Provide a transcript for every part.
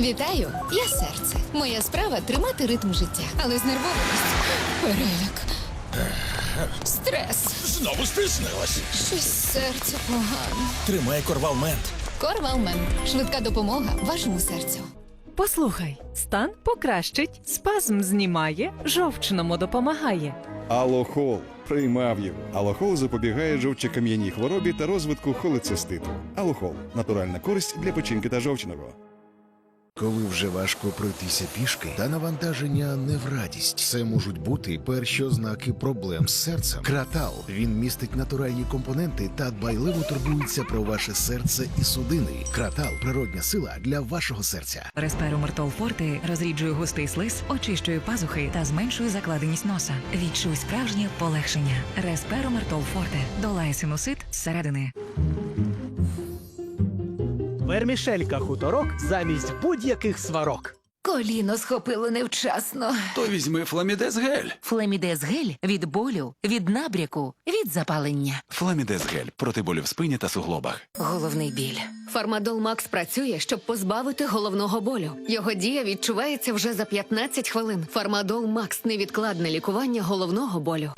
Вітаю, я серце. Моя справа тримати ритм життя, але з нервовістю. Переляк. Стрес. Знову стиснилась. Щось серце погано. Тримай корвалмент. Корвалмен. Швидка допомога вашому серцю. Послухай, стан покращить, спазм знімає, жовчному допомагає. Алохол приймав його. Алохол запобігає жовчокам'яній хворобі та розвитку холециститу. Алохол натуральна користь для печінки та жовчного. Коли вже важко пройтися пішки, та навантаження не в радість. Це можуть бути перші ознаки проблем з серцем. Кратал він містить натуральні компоненти та дбайливо турбується про ваше серце і судини. Кратал природня сила для вашого серця. Респиромертол Форте розріджує густий слиз, очищує пазухи та зменшує закладеність носа. Відчуй справжнє полегшення. Респиромертол Форте долає синусит зсередини. Вермішелька хуторок замість будь-яких сварок. Коліно схопило невчасно. То візьми фламідез гель. Флемідез гель від болю, від набряку, від запалення. Фламідез гель проти болю в спині та суглобах. Головний біль. Фармадол Макс працює, щоб позбавити головного болю. Його дія відчувається вже за 15 хвилин. Фармадол Макс невідкладне лікування головного болю.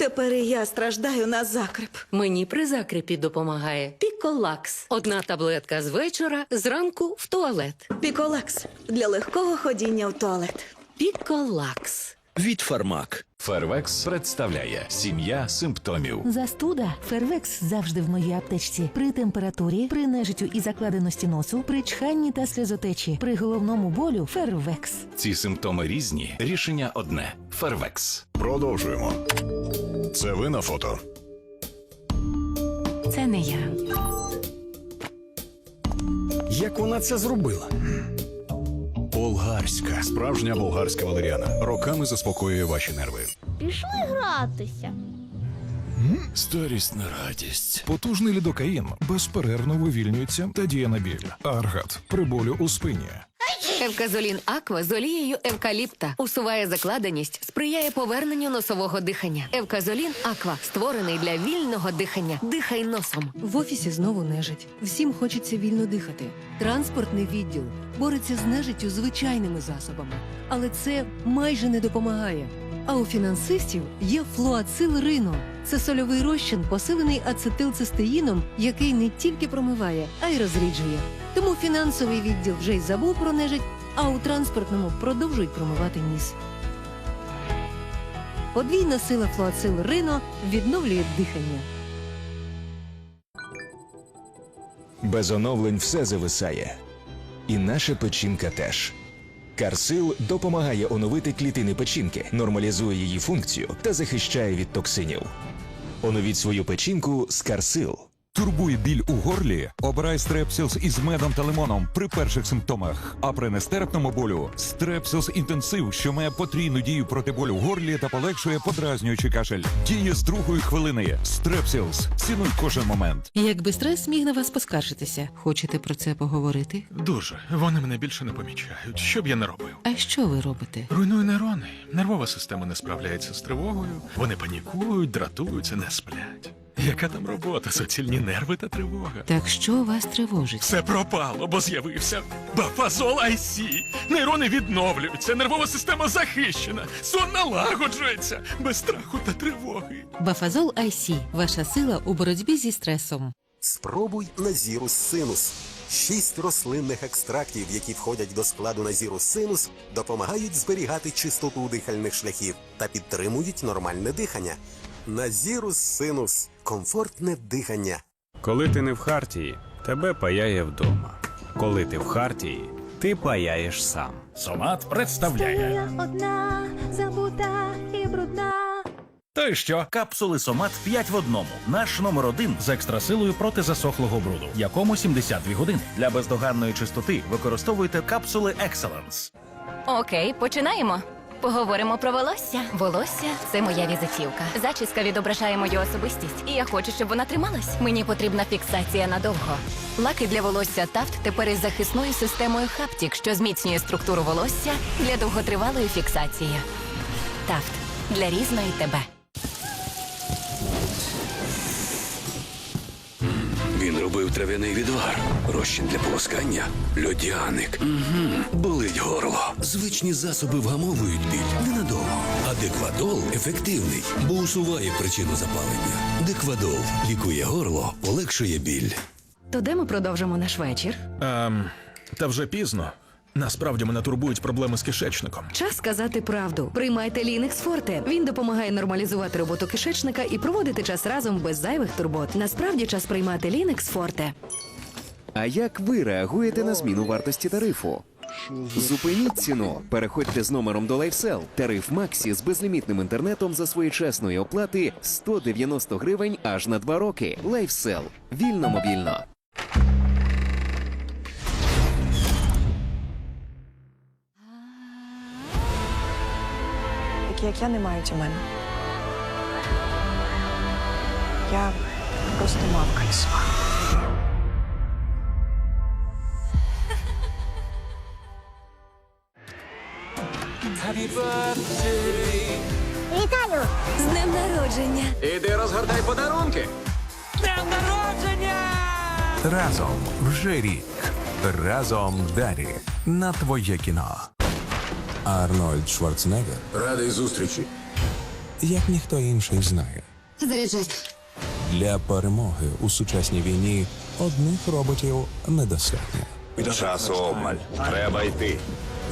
Тепер і я страждаю на закрип. Мені при закрипі допомагає Піколакс. Одна таблетка з вечора, зранку в туалет. Піколакс для легкого ходіння в туалет. Піколакс. Від Фармак. Фервекс представляє сім'я симптомів. Застуда Фервекс завжди в моїй аптечці. При температурі, при нежиттю і закладеності носу, при чханні та сльозотечі, при головному болю Фервекс. Ці симптоми різні. Рішення одне. Фервекс. Продовжуємо. Це ви на фото. Це не я. Як вона це зробила? Болгарська, справжня болгарська валеріана. Роками заспокоює ваші нерви. Пішли гратися. Старість на радість. Потужний лідокаїн безперервно вивільнюється та діє на біль. Аргат при болю у спині. Евказолін Аква з олією евкаліпта усуває закладеність, сприяє поверненню носового дихання. Евказолін Аква створений для вільного дихання. Дихай носом. В офісі знову нежить. Всім хочеться вільно дихати. Транспортний відділ бореться з нежиттю звичайними засобами, але це майже не допомагає. А у фінансистів є флуацил Рино. Це сольовий розчин, посилений ацетилцистеїном, який не тільки промиває, а й розріджує. Тому фінансовий відділ вже й забув про нежить, а у транспортному продовжують промивати ніс. Подвійна сила флуацил Рино відновлює дихання. Без оновлень все зависає. І наша печінка теж. Карсил допомагає оновити клітини печінки, нормалізує її функцію та захищає від токсинів. Оновіть свою печінку з Карсил. Турбує біль у горлі. Обирай стрепсілс із медом та лимоном при перших симптомах. А при нестерпному болю стрепсілс інтенсив, що має потрійну дію проти болю в горлі та полегшує подразнюючий кашель. Діє з другої хвилини. Стрепсілс. Цінуй кожен момент. Якби стрес міг на вас поскаржитися, хочете про це поговорити? Дуже. Вони мене більше не помічають. Що б я не робив? А що ви робите? Руйную нейрони. Нервова система не справляється з тривогою. Вони панікують, дратуються, не сплять. Яка там робота? Суцільні нерви та тривога. Так що вас тривожить? Все пропало, бо з'явився бафазол IC. Нейрони відновлюються, нервова система захищена, сон налагоджується без страху та тривоги. Бафазол IC – ваша сила у боротьбі зі стресом. Спробуй Назірус Синус. Шість рослинних екстрактів, які входять до складу Назірус Синус, допомагають зберігати чистоту дихальних шляхів та підтримують нормальне дихання. Назірус Синус комфортне дихання. Коли ти не в хартії, тебе паяє вдома. Коли ти в хартії, ти паяєш сам. Сомат представляє. одна, забута і брудна. То й що? Капсули Сомат 5 в одному. Наш номер один з екстрасилою проти засохлого бруду, якому 72 години. Для бездоганної чистоти використовуйте капсули Excellence. Окей, починаємо. Поговоримо про волосся. Волосся це моя візитівка. Зачіска відображає мою особистість, і я хочу, щоб вона трималась. Мені потрібна фіксація надовго. Лаки для волосся Тафт тепер із захисною системою Хаптік, що зміцнює структуру волосся для довготривалої фіксації. Тафт для різної тебе. Він робив трав'яний відвар, розчин для полоскання, льодяник. Угу. Болить горло. Звичні засоби вгамовують біль ненадовго. А деквадол ефективний, бо усуває причину запалення. Деквадол лікує горло, полегшує біль. То де ми продовжимо наш вечір? Ем, та вже пізно. Насправді мене турбують проблеми з кишечником. Час сказати правду. Приймайте Лінекс Форте. Він допомагає нормалізувати роботу кишечника і проводити час разом без зайвих турбот. Насправді час приймати Лінекс Форте. А як ви реагуєте на зміну вартості тарифу? Зупиніть ціну. Переходьте з номером до LifeSell. Тариф Максі з безлімітним інтернетом за своєчасної оплати 190 гривень аж на 2 роки. LifeSell. Вільно мобільно. Такі як я не мають у мене. Я просто мавка лісова. Вітаю! З днем народження! Іди розгортай подарунки. Днем народження! Разом вже рік. Разом далі. На твоє кіно. Арнольд Шварценеггер. Радий зустрічі. Як ніхто інший знає. Заряджать. Для перемоги у сучасній війні одних роботів недостатньо. Часу обмаль. Треба йти.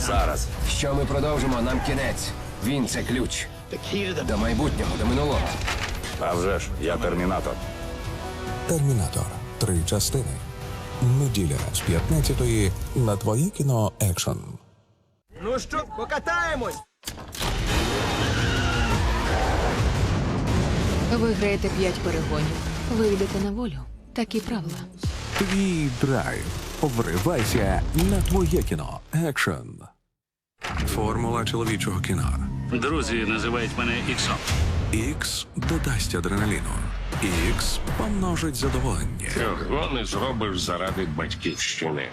Зараз. Що ми продовжимо, нам кінець. Він це ключ. До майбутнього, до минулого. А вже ж, я термінатор. Термінатор. Три частини. Неділя з 15 на твоє кіно екшн. Ну що, покатаємось? Виграєте п'ять перегонів. Вийдете на волю. Такі правила. Твій драйв. Вривайся на твоє кіно екшн. Формула чоловічого кіно. Друзі називають мене Іксом. Ікс додасть адреналіну. Ікс помножить задоволення. Чого не зробиш заради батьківщини?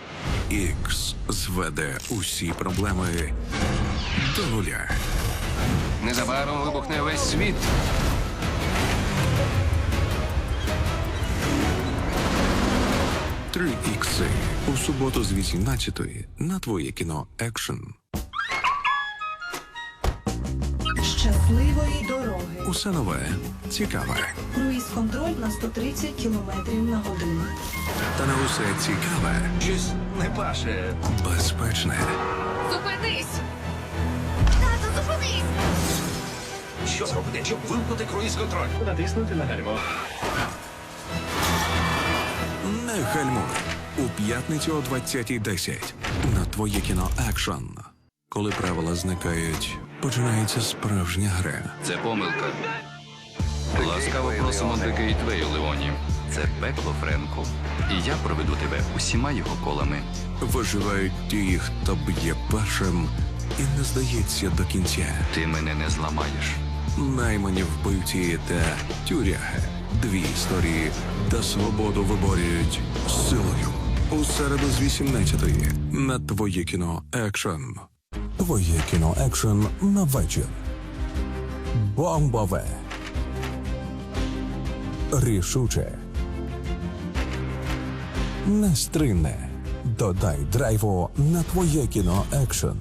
Ікс зведе усі проблеми до нуля. Незабаром вибухне весь світ. Три ікси у суботу з 18 на твоє кіно екшн. Щасливої дороги. Усе нове, цікаве. Круїз-контроль на 130 км на годину. Та не усе цікаве. Щось не паше. Безпечне. Зупинись! Тато, зупинись! Що зробити, щоб вимкнути круїз-контроль? Натиснути на гальмо. Не гальмуй. У п'ятницю о 20.10 на твоє кіно екшн. Коли правила зникають, починається справжня гра. Це помилка. Ласкаво просимо до Гейтвею, Леоні. Це пекло Френку. І я проведу тебе усіма його колами. Виживають ті, хто б'є першим і не здається до кінця. Ти мене не зламаєш. Наймані вбивці та тюряги. Дві історії та свободу виборюють силою. У середу з 18-ї на твоє кіно екшн. Твоє кіно екшн на вечір. Бомбове. Рішуче. Нестринне. Додай драйву на твоє кіно екшн.